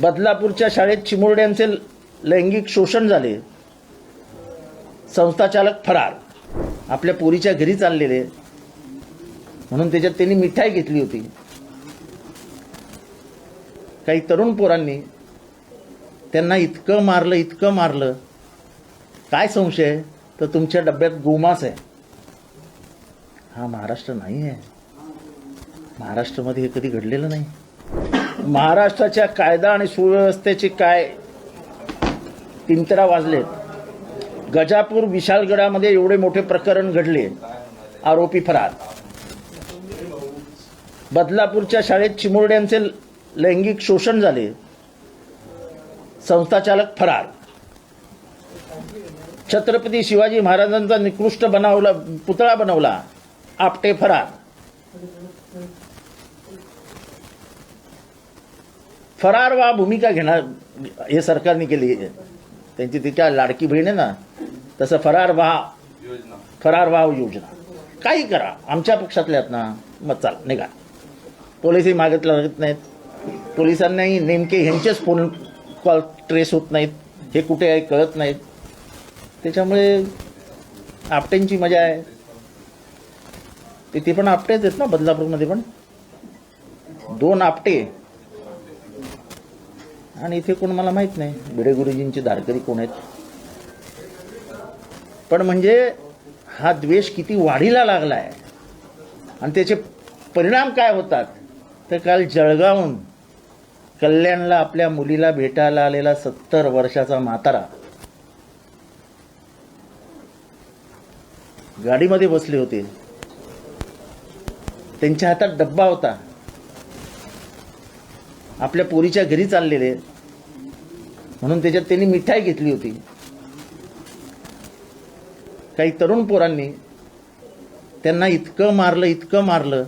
बदलापूरच्या शाळेत चिमुरड्यांचे लैंगिक शोषण झाले. संस्थाचालक फरार. आपल्या पोरीच्या घरी चाललेले म्हणून त्याच्यात त्यांनी मिठाई घेतली होती. काही तरुण पोरांनी त्यांना इतकं मारलं इतकं मारलं. काय संशय? तर तुमच्या डब्यात गोमास आहे. हा महाराष्ट्र नाही आहे. महाराष्ट्रामध्ये हे कधी घडलेलं नाही. महाराष्ट्राच्या कायदा आणि सुव्यवस्थेचे काय तिंतरा वाजलेत गजापूर विशालगडामध्ये एवढे मोठे प्रकरण घडले. आरोपी फरार. बदलापूरच्या शाळेत चिमुरड्यांचे लैंगिक शोषण झाले. संस्थाचालक फरार. छत्रपती शिवाजी महाराजांचा निकृष्ट बनवला पुतळा बनवला. आपटे फरार. फरार वा भूमिका घेणार. हे सरकारने केली. त्यांची ती काय लाडकी बहीण आहे ना तसं फरार व्हा. फरार व्हाव योजना. काही करा. आमच्या पक्षातल्यात ना मग चाल निघा. पोलिसही मागत लागत नाहीत. पोलिसांनाही नेमके ह्यांचेच फोन कॉल ट्रेस होत नाहीत. हे कुठे आहे कळत नाहीत. त्याच्यामुळे आपटेंची मजा आहे. तिथे पण आपटेच आहेत ना बदलापूरमध्ये पण. दोन आपटे. आणि इथे कोण मला माहीत नाही. भिडे गुरुजींचे धारकरी कोण आहेत? पण म्हणजे हा द्वेष किती वाढीला लागला आहे आणि त्याचे परिणाम काय होतात? तर काल जळगावहून कल्याणला आपल्या मुलीला भेटायला आलेला सत्तर वर्षाचा म्हातारा गाडीमध्ये बसले होते. त्यांच्या हातात डब्बा होता. आपल्या पोरीच्या घरी चाललेले म्हणून त्याच्यात त्यांनी मिठाई घेतली होती. काही तरुण पोरांनी त्यांना इतकं मारलं इतकं मारलं.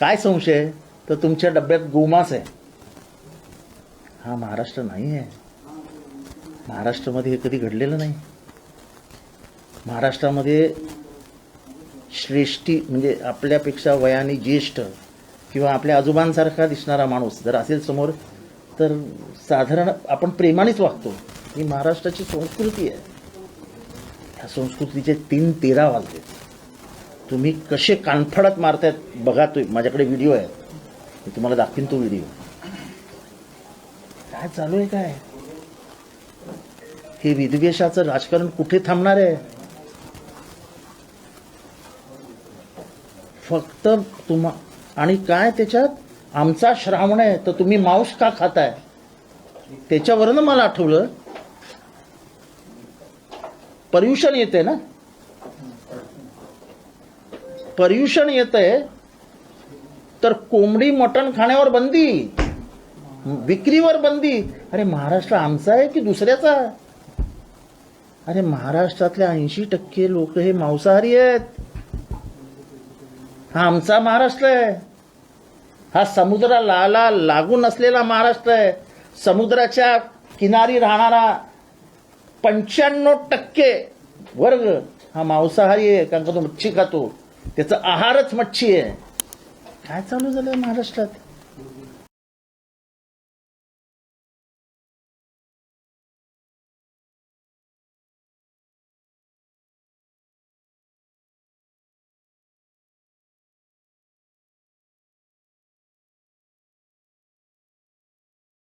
काय संशय? तर तुमच्या डब्यात गोमास आहे. हा महाराष्ट्र नाही आहे. महाराष्ट्रामध्ये हे कधी घडलेलं नाही. महाराष्ट्रामध्ये श्रेष्ठी म्हणजे आपल्यापेक्षा वयाने ज्येष्ठ किंवा आपल्या आजोबांसारखा दिसणारा माणूस जर असेल समोर तर साधारण आपण प्रेमानेच वागतो. ही महाराष्ट्राची संस्कृती आहे. ह्या संस्कृतीचे तीन तेरा वाजले. तुम्ही कसे कानफडत मारतायत बघा तो माझ्याकडे व्हिडिओ आहे. मी तुम्हाला दाखवीन तो व्हिडिओ काय चालू आहे काय? हे विद्वेषाचं राजकारण कुठे थांबणार आहे? फक्त तुम्हा आणि काय त्याच्यात? आमचा श्रावण आहे तर तुम्ही मांस का खाताय? त्याच्यावरनं मला आठवलं पर्युषण येते ना? पर्युषण येतंय तर कोंबडी मटण खाण्यावर बंदी विक्रीवर बंदी. अरे महाराष्ट्र आमचा आहे की दुसऱ्याचा? अरे महाराष्ट्रातले ऐंशी टक्के लोक हे मांसाहारी आहेत. हा आमचा महाराष्ट्र आहे. हा समुद्राला लागून असलेला महाराष्ट्र आहे. समुद्राच्या किनारी राहणारा पंच्याण्णव टक्के वर्ग हा मांसाहारी आहे कारण का तो मच्छी खातो. त्याचा आहारच मच्छी आहे. काय चालू झालं महाराष्ट्रात?